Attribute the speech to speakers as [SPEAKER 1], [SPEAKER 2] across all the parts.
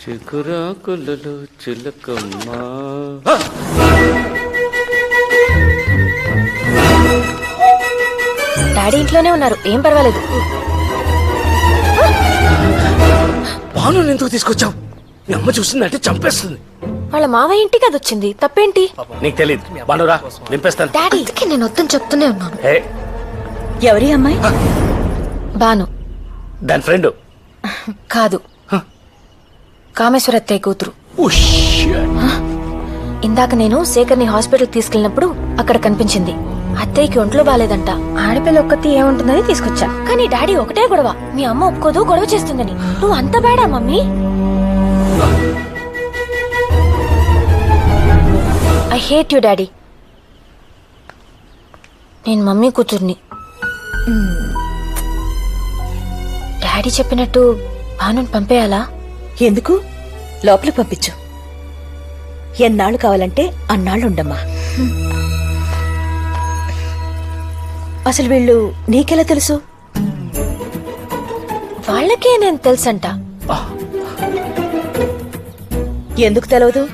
[SPEAKER 1] చిగురాకులలో చిలకమ్మ.
[SPEAKER 2] Daddy ఇంట్లోనే ఉన్నారు ఏం పర్వాలేదు.
[SPEAKER 3] బాను ఎందుకు తీసుకొచ్చావు? మీ అమ్మ చూసిందంటే చంపేస్తుంది.
[SPEAKER 2] వాళ్ళ మావయ్య ఇంటికి అది వచ్చింది తప్పేంటి?
[SPEAKER 3] నీకు తెలియదు బానురా నింపేస్తాను.
[SPEAKER 2] డాడీ. ఇంటికి నేను వద్దని చెప్తూనే ఉన్నాను.
[SPEAKER 3] ఏ
[SPEAKER 4] ఎవరి అమ్మాయి?
[SPEAKER 2] బాను.
[SPEAKER 3] దాని ఫ్రెండ్.
[SPEAKER 2] కాదు. కామేశ్వరత్తయ్య కూతురు. ఇందాక నేను శేఖర్ని హాస్పిటల్కి తీసుకెళ్ళినప్పుడు అక్కడ కనిపించింది. అత్తయ్యకి ఒంట్లో బాలేదంట. ఆడపిల్ల ఒక్కతి ఏముంటుందని తీసుకొచ్చా. కానీ డాడీ ఒకటే గొడవ. మీ అమ్మ ఒప్పుకోదు గొడవ చేస్తుందని. నువ్వు అంత బేడా mummy? I hate you daddy. నేను మమ్మీ కూతుర్ని. డాడీ చెప్పినట్టు భానుని పంపేయాలా?
[SPEAKER 4] ఎందుకు? లోపలికి పంపించు. ఎన్నాళ్ళు కావాలంటే అన్నాళ్ళు ఉండమ్మా అసలు వీళ్ళు నీకెలా తెలుసు?
[SPEAKER 2] వాళ్ళకే నేను తెలుసంట.
[SPEAKER 4] ఎందుకు తెలవదు?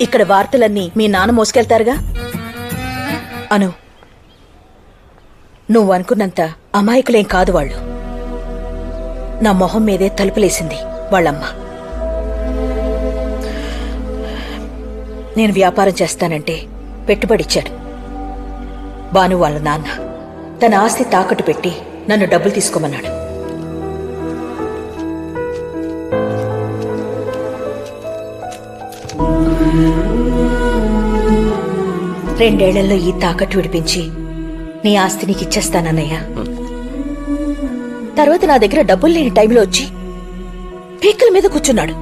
[SPEAKER 4] ఇక్కడ వార్తలన్నీ మీ నాన్న మోసుకెళ్తారుగా? అను నువ్వు అనుకున్నంత అమాయకులేం కాదు వాళ్ళు. నా మొహం మీదే తలుపులేసింది వాళ్ళమ్మ. నేను వ్యాపారం చేస్తానంటే పెట్టుబడిచ్చాడు బాను వాళ్ళ నాన్న తన ఆస్తి తాకట్టు పెట్టి నన్ను డబ్బులు తీసుకోమన్నాడు. రెండేళ్ళలో ఈ తాకట్టు విడిపించి నీ ఆస్తి నీకు ఇచ్చేస్తానన్నయ్యా. తర్వాత నా దగ్గర డబ్బులు లేని టైంలో వచ్చి పీకల మీద కూర్చున్నాడు.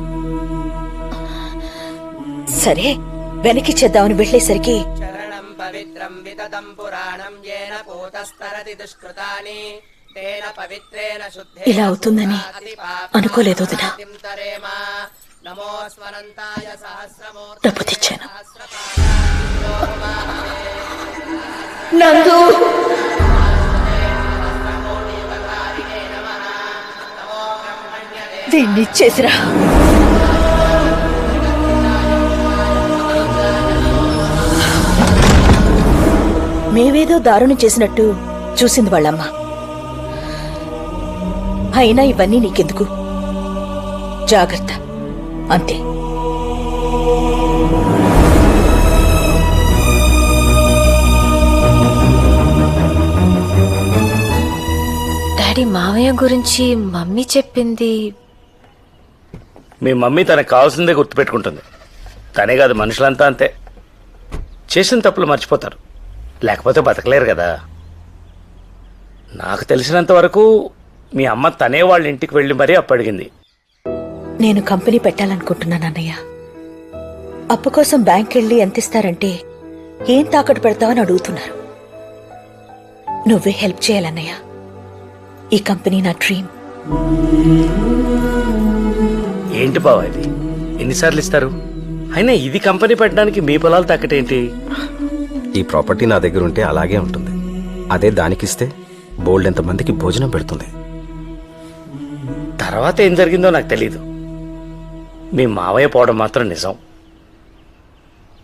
[SPEAKER 4] సరే వెనకిచ్చేద్దామని వెళ్ళేసరికి
[SPEAKER 5] శరణం పవిత్రం వితతం పురాణం ఏన పూతస్తరతి దుష్కృతాని
[SPEAKER 4] ఇలా అవుతుందని అనుకోలేదు వదినా. డబ్బు తెచ్చాను నందు దీన్ని ఇచ్చేసిరా మేమేదో దారుణం చేసినట్టు చూసింది వాళ్ళమ్మ. అయినా ఇవన్నీ నీకెందుకు? జాగ్రత్త. అంతే.
[SPEAKER 2] డాడీ మావయ్య గురించి మమ్మీ చెప్పింది.
[SPEAKER 3] మీ మమ్మీ తనకు కావాల్సిందే గుర్తుపెట్టుకుంటుంది. తనే కాదు మనుషులంతా అంతే. చేసిన తప్పులు మర్చిపోతారు. లేకపోతే బతకలేరు కదా. నాకు తెలిసినంత వరకు మీ అమ్మ తనే వాళ్ళ ఇంటికి వెళ్ళి మరీ అప్పడిగింది
[SPEAKER 4] నేను కంపెనీ పెట్టాలనుకుంటున్నాను అన్నయ్య. అప్పు కోసం బ్యాంక్ వెళ్ళి ఎంత ఇస్తారంటే ఏం తాకట్టు పెడతావని అడుగుతున్నారు. నువ్వే హెల్ప్ చేయాలన్నయ్య ఈ కంపెనీ నా డ్రీమ్.
[SPEAKER 3] ఏంటి బావ ఇది? ఎన్నిసార్లు ఇస్తారు? అయినా ఇది కంపెనీ పెట్టడానికి మీ పొలాలు తక్కటేంటి
[SPEAKER 6] ఈ ప్రాపర్టీ నా దగ్గర ఉంటే అలాగే ఉంటుంది. అదే దానికిస్తే బోల్డ్ ఎంతమందికి భోజనం పెడుతుంది.
[SPEAKER 3] తర్వాత ఏం జరిగిందో నాకు తెలీదు. మీ మావయ్య పోవడం మాత్రం నిజం.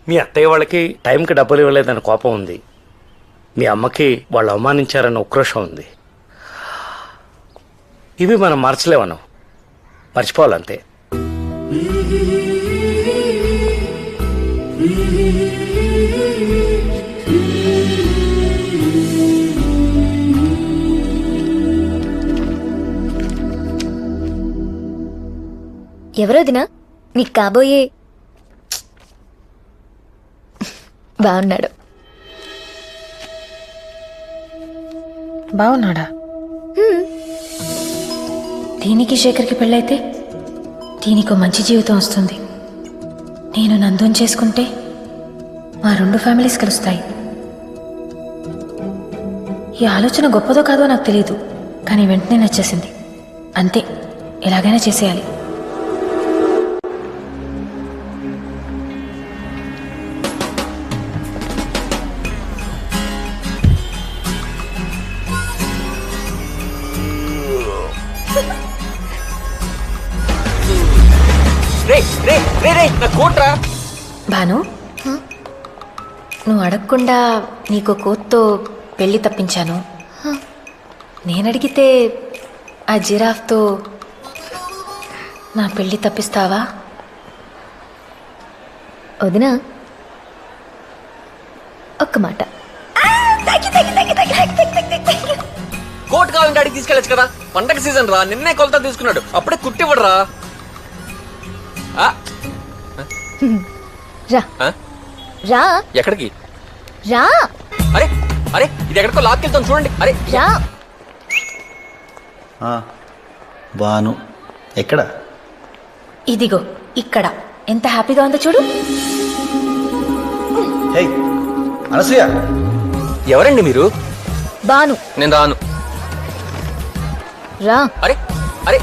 [SPEAKER 3] మీ అత్తయ్య వాళ్ళకి టైంకి డబ్బులు ఇవ్వలేదని కోపం ఉంది. మీ అమ్మకి వాళ్ళు అవమానించారన్న ఉక్రోషం ఉంది. ఇవి మనం మార్చలేమనం మర్చిపోవాలంతే.
[SPEAKER 7] ఎవరోదినా నీకు కాబోయే. బాగున్నాడు.
[SPEAKER 2] బాగున్నాడా? దీనికి శేఖర్కి పెళ్ళైతే దీనికో మంచి జీవితం వస్తుంది. నేను నందోని చేసుకుంటే మా రెండు ఫ్యామిలీస్ కలుస్తాయి. ఈ ఆలోచన గొప్పదో కాదో నాకు తెలియదు కానీ వెంటనే నచ్చేసింది. అంతే ఎలాగైనా చేసేయాలి. అడగకుండా నీకు కోత్తో పెళ్ళి తప్పించాను. నేను అడిగితే ఆ జిరాఫ్తో నా పెళ్ళి తప్పిస్తావా?
[SPEAKER 7] వదినా. ఒక్క మాట.
[SPEAKER 8] కోట్ కావాలంటే అడిగి తీసుకెళ్ళచ్చు కదా. పండగ సీజన్ రా. నిన్నే కొలత తీసుకున్నాడు. అప్పుడే కుట్టివ్వడు రా?
[SPEAKER 7] రా.
[SPEAKER 8] ఎక్కడికి?
[SPEAKER 7] రా.
[SPEAKER 8] అరే అరే ఇది ఎక్కడికో లాక్కెళ్తాం చూడండి. అరే
[SPEAKER 7] రా.
[SPEAKER 9] బాను ఎక్కడ?
[SPEAKER 2] ఇదిగో ఇక్కడ. ఎంత హ్యాపీగా ఉందో చూడు.
[SPEAKER 9] హే అనసూయ.
[SPEAKER 8] ఎవరండి మీరు?
[SPEAKER 7] బాను
[SPEAKER 8] నేను రాను.
[SPEAKER 7] రా.
[SPEAKER 8] అరే అరే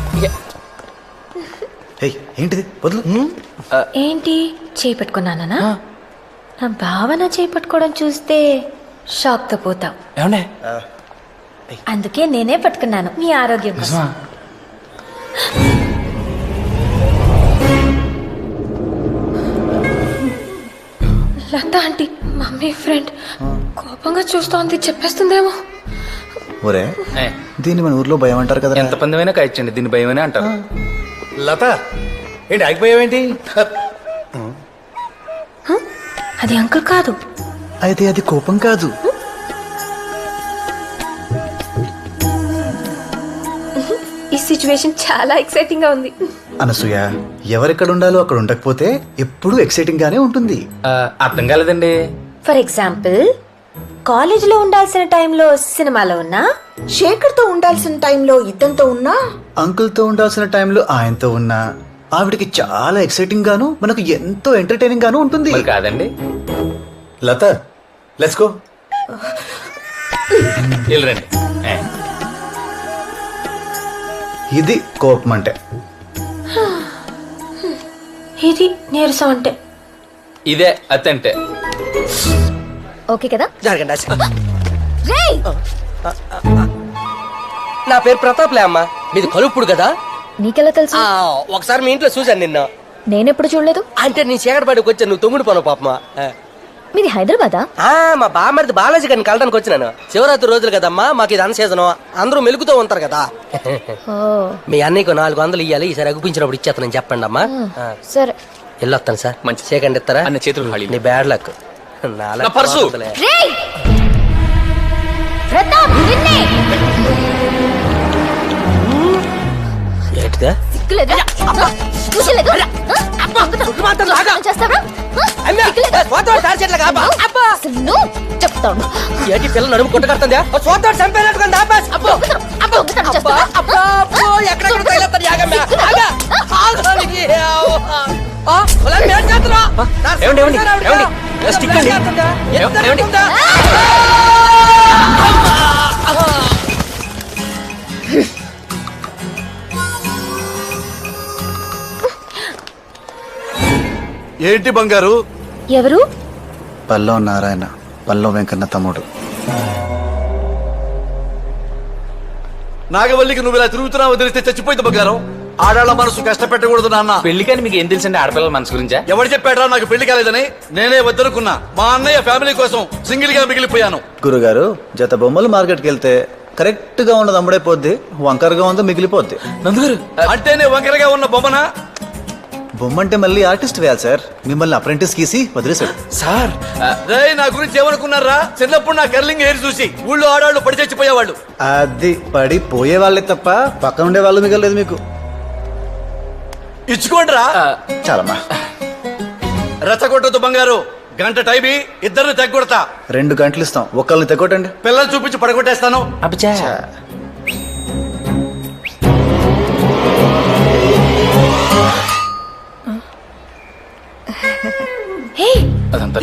[SPEAKER 9] హే ఏంటిది? వదులు.
[SPEAKER 2] ఏంటి? చేయి పట్టుకున్నానా? నా భావన చేయి పట్టుకోవడం చూస్తే షాక్తో
[SPEAKER 8] ఏమండే?
[SPEAKER 2] అందుకే నేనే పట్టుకున్నాను మీ ఆరోగ్యం కోసం. లత ఆంటీ మమ్మీ ఫ్రెండ్ కోపంగా చూస్తోంది చెప్పేస్తుందేమో.
[SPEAKER 9] ఒరే దీన్ని మన ఊర్లో భయం అంటారు కదా
[SPEAKER 6] ఎంత పందమైనా కాయచ్చండి దీని భయమనే అంటారు.
[SPEAKER 9] లత ఏంటి ఆగిపోయావేంటి?
[SPEAKER 2] అది అంకుల్ కాదు.
[SPEAKER 9] అయితే అది కోపం కాదు.
[SPEAKER 2] ఈ సిచ్యువేషన్ చాలా ఎక్సైటింగ్గా ఉంది.
[SPEAKER 9] అనసూయ ఎవరెక్కడ ఉండాలో అక్కడ ఉండకపోతే ఎప్పుడూ ఎక్సైటింగ్ గానే ఉంటుంది.
[SPEAKER 6] ఆ, అర్థం కాలేదండి.
[SPEAKER 2] ఫర్ ఎగ్జాంపుల్ కాలేజీలో ఉండాల్సిన టైంలో సినిమాలో ఉన్నా
[SPEAKER 4] శేఖర్తో ఉండాల్సిన టైంలో ఇద్దంతో ఉన్నా?
[SPEAKER 9] అంకుల్తో ఉండాల్సిన టైంలో ఆయనతో ఉన్నా ఆవిడకి చాలా ఎక్సైటింగ్ గాను మనకు ఎంతో ఎంటర్టైనింగ్ గాను ఉంటుంది.
[SPEAKER 6] మరి కాదండి.
[SPEAKER 9] లత లెట్స్ గో
[SPEAKER 6] వెళ్ళరండి ఏ,
[SPEAKER 9] ఇది కోపం అంటే.
[SPEAKER 2] ఇది నీరసం అంటే.
[SPEAKER 6] ఇదే అత్తంటే
[SPEAKER 7] ఓకే కదా?
[SPEAKER 5] జరగండి.
[SPEAKER 7] రేయ్!
[SPEAKER 5] నా పేరు ప్రతాప్లే అమ్మా. మీది కలుపుడు కదా?
[SPEAKER 7] నీకెలా తెలుసు?
[SPEAKER 5] ఆ, ఒకసారి మీ ఇంట్లో చూశాను నిన్న.
[SPEAKER 7] నేనెప్పుడు చూడలేదు?
[SPEAKER 5] అంటే నీ చీకటిపాటికి వచ్చాను నువ్వు తొమ్మిడి పను పాపమా.
[SPEAKER 7] మీది హైదరాబాదా?
[SPEAKER 5] ఆ, మా బామ్మరిది బాలాజీ గారిని కలడానికి వచ్చినాను. శివరాత్రి రోజులు కదమ్మా మాకు ఇది అన్న సీజను. అందరూ మెలుగుతూ ఉంటారు కదా.
[SPEAKER 7] ఓ.
[SPEAKER 5] మీ అన్నయ్యకు నాలుగు వందలు ఇవ్వాలి ఈసారి అగుపించినప్పుడు ఇచ్చేస్తానని చెప్పండి అమ్మా
[SPEAKER 7] సరే.
[SPEAKER 5] వెళ్ళొస్తాను సార్.
[SPEAKER 6] మంచి.
[SPEAKER 5] సెకండ్ ఇస్తారా?
[SPEAKER 6] అన్న చేతులు ఖాళీ
[SPEAKER 5] నీ బ్యాడ్ లక్.
[SPEAKER 8] నా పర్సు.
[SPEAKER 7] రేయ్! ప్రతాప్ నిన్నే
[SPEAKER 5] ఏంటిదా
[SPEAKER 7] సిగ్గులేదా సిగ్గులేదు చేస్తావా
[SPEAKER 5] అమ్మా, ఏ, సోదరుడు తాడి చెట్లకు ఆపా. అబ్బా.
[SPEAKER 7] నువ్వు చెప్తాను.
[SPEAKER 5] ఏంటి పిల్ల నడుము కొట్టకడుతుందా సోదరుడు చంపేనట్టుకుంది ఆపాస్ అబ్బో! అబ్బో అబ్బా? అబ్బా అబ్బో ఎక్కడెక్కడ యాగమ్మ? ఆగా ఆగాలి ఆ పొలం మేం చేస్తున్నా
[SPEAKER 8] ఏమండి, ఏమండి, ఏమండి? ఏ, స్టిక్ అండి. ఏం- ఏమండి?
[SPEAKER 9] ఏంటి బంగారు?
[SPEAKER 2] ఎవరు?
[SPEAKER 9] పల్లవ నారాయణ పల్లవ వెంకన్న తమ్ముడు.
[SPEAKER 10] నాగవల్లికి నువ్వు ఇలా తిరుగుతున్నావు తెలిస్తే చచ్చిపోయింది బంగారం. ఆడాళ్ళ మనసు కష్టపెట్టకూడదు నాన్న.
[SPEAKER 6] పెళ్ళికని మీకు ఏం తెలుసండి ఆడపిల్లల మనసు గురించా?
[SPEAKER 10] ఎవరు చెప్పాడా నాకు పెళ్ళి కాలేదని? నేనే వద్దనుకున్నా. మా అన్నయ్య ఫ్యామిలీ కోసం సింగిల్గా మిగిలిపోయాను.
[SPEAKER 9] గురుగారు జత బొమ్మలు మార్కెట్కి వెళ్తే కరెక్ట్గా ఉన్నది అమ్ముడైపోద్ది వంకరగా ఉందో మిగిలిపోద్ది.
[SPEAKER 6] నందుగారు
[SPEAKER 10] అంటేనే వంకరగా ఉన్న బొమ్మన?
[SPEAKER 9] బొమ్మ అంటే మళ్ళీ ఆర్టిస్ట్ వేయాలి సార్ మిమ్మల్ని అప్రెంటిస్ గీసి వదిలేశాడు.
[SPEAKER 6] సార్
[SPEAKER 10] రే నా గురించి ఏమనుకున్నారా? చిన్నప్పుడు నా కర్లింగ్ హెయిర్ చూసి ఊళ్ళో ఆడాళ్ళు పడి చచ్చిపోయేవాళ్ళు.
[SPEAKER 9] అది పడి పోయే వాళ్ళే తప్ప పక్కన ఉండే వాళ్ళు మిగలలేదు మీకు.
[SPEAKER 10] ఇచ్చుకోండిరా.
[SPEAKER 9] చాలమ్మా.
[SPEAKER 10] రెచ్చగొట్టదు బంగారు. గంట టైమి ఇద్దరిని తెగొడతా
[SPEAKER 9] రెండు గంటలు ఇస్తాం. ఒకళ్ళని తెగొట్టండి
[SPEAKER 10] పిల్లలు చూపించి పడగొట్టేస్తాను.
[SPEAKER 6] అబ్బచా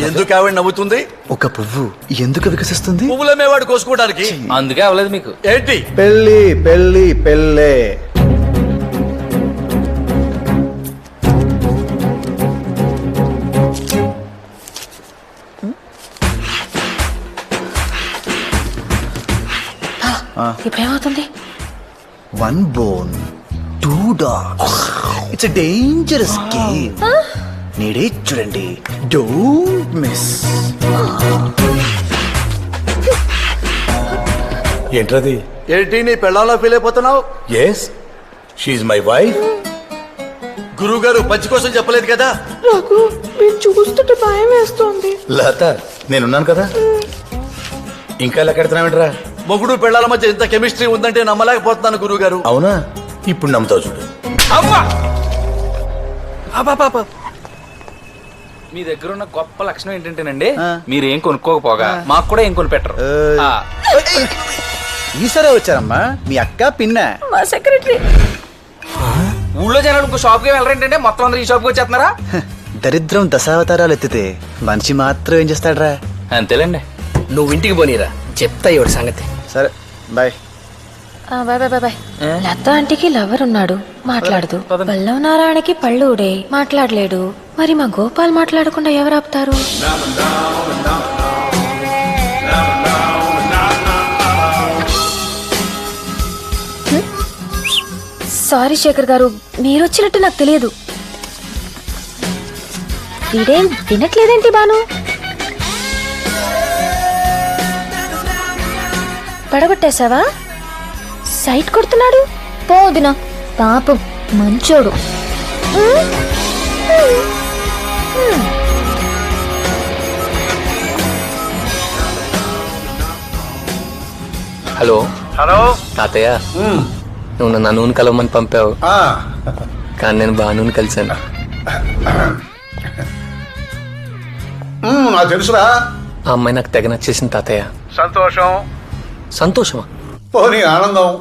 [SPEAKER 10] ఎందుకు ఆవిడ నవ్వుతుంది?
[SPEAKER 9] ఒక పువ్వు ఎందుకు వికసిస్తుంది?
[SPEAKER 10] పువ్వులమేవాడు కోసుకోవడానికి.
[SPEAKER 6] అందుకే అవ్వలేదు మీకు.
[SPEAKER 10] ఏంటి?
[SPEAKER 9] పెళ్ళి పెళ్ళి పెళ్ళే.
[SPEAKER 2] ఇప్పుడేమవుతుంది?
[SPEAKER 9] One bone two two dogs it's dangerous game నేడే చూడండి. Don't miss.
[SPEAKER 11] ఏంట్రది?
[SPEAKER 9] ఏంటి నీ పెళ్ళాలో ఫీల్ అయిపోతున్నావు?
[SPEAKER 11] ఎస్ షీఈ్ మై వైఫ్
[SPEAKER 9] గురువు గారు పంచి కోసం చెప్పలేదు కదా?
[SPEAKER 2] నాకు మీరు చూస్తుంటే భయం వేస్తోంది.
[SPEAKER 11] లత నేనున్నాను కదా? ఇంకా లెక్కెడుతున్నావేంట్రా
[SPEAKER 9] మొగుడు పెళ్ళాల మధ్య ఇంత కెమిస్ట్రీ ఉందంటే నమ్మలేకపోతున్నాను గురువు గారు
[SPEAKER 11] అవునా? ఇప్పుడు నమ్ముతావు చూడు.
[SPEAKER 8] మీ దగ్గర ఉన్న గొప్ప లక్షణం ఏంటంటేనండి మీరు ఏం కొనుక్కోకపోగా మాకు కూడా ఏం కొనిపెట్టరు. ఆ,
[SPEAKER 9] ఈసారే వచ్చారమ్మా మీ అక్క పిన్న.
[SPEAKER 2] మా సెక్రటరీ.
[SPEAKER 8] ఊళ్ళో జనాలు ఇంకో షాప్కి వెళ్ళరేంటంటే మొత్తం అందరూ ఈ షాప్కి వచ్చేస్తున్నారా?
[SPEAKER 9] దరిద్రం దశావతారాలు ఎత్తితే మనిషి మాత్రం ఏం చేస్తాడ్రా?
[SPEAKER 8] అంతేలేండి.
[SPEAKER 12] నువ్వు ఇంటికి పోనీరా చెప్తా ఇవాడు సంగతి.
[SPEAKER 9] సరే bye.
[SPEAKER 2] Bye bye bye Latha ఆంటీకి లవర్ ఉన్నాడు. మాట్లాడదు. పల్లవ నారాయణకి పళ్ళు ఊడే మాట్లాడలేడు. మరి మా గోపాల్ మాట్లాడకుండా ఎవరు ఆపుతారు? సారీ శేఖర్ గారు మీరు వచ్చినట్టు నాకు తెలియదు. వీడేం వినట్లేదేంటి బాను? పడగొట్టేశావా? సైట్ కొడుతున్నాడు?
[SPEAKER 7] పోదిన పాపం మంచోడు.
[SPEAKER 8] హలో? హలో? తాతయ్య? నువ్వు నన్ను నూనె కలవమని పంపావు. కానీ నేను బాగా కలిశాను.
[SPEAKER 11] నాకు తెలుసురా.
[SPEAKER 8] ఆ అమ్మాయి నాకు తెగ నచ్చేసింది తాతయ్య.
[SPEAKER 11] సంతోషం.
[SPEAKER 8] సంతోషమా?
[SPEAKER 11] పోనీ ఆనందం.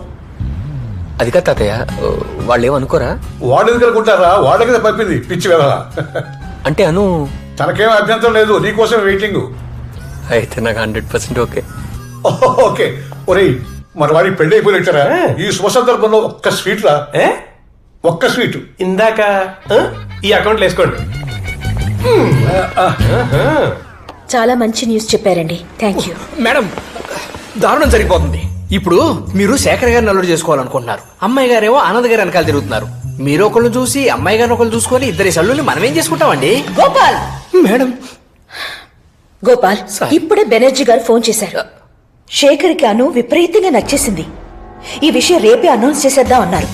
[SPEAKER 8] అది కాదు తాతయ్య వాళ్ళు ఏమనుకోరా
[SPEAKER 11] వాడు ఎందుకు అనుకుంటారా వాళ్ళ కదా పంపింది? పిచ్చి వెళ్ళ
[SPEAKER 8] అంటే అను
[SPEAKER 11] తనకేం అభ్యంతరం లేదు నీకోసం వెయిటింగ్.
[SPEAKER 8] అయితే నాకు హండ్రెడ్ పర్సెంట్ ఓకే.
[SPEAKER 11] ఓకే. ఒరేయ్ మన వాడి పెళ్ళి అయిపోయినట్టారా ఈ శుభ సందర్భంలో ఒక్క స్వీట్ రా. ఒక్క స్వీట్.
[SPEAKER 13] ఇందాక? ఈ అకౌంట్లో వేసుకోండి.
[SPEAKER 4] చాలా మంచి న్యూస్ చెప్పారండి. Thank you.
[SPEAKER 12] మేడం దారుణం జరిగిపోతుంది. ఇప్పుడు మీరు శేఖర్ గారిని అల్లుడు చేసుకోవాలనుకుంటున్నారు. అమ్మాయి గారేమో ఆనంద్ గారు వెనకాల తిరుగుతున్నారు. మీరు ఒకళ్ళు చూసి అమ్మాయి గారిని ఒకళ్ళు చూసుకొని ఇద్దరి సల్లుల్ని మనం ఏం చేసుకుంటామండి?
[SPEAKER 4] గోపాల్!
[SPEAKER 12] మేడం.
[SPEAKER 4] గోపాల్ ఇప్పుడే బెనర్జీ గారు ఫోన్ చేశారు. శేఖర్కి అను విపరీతంగా నచ్చేసింది. ఈ విషయం రేపే అనౌన్స్ చేసేద్దాం అన్నారు.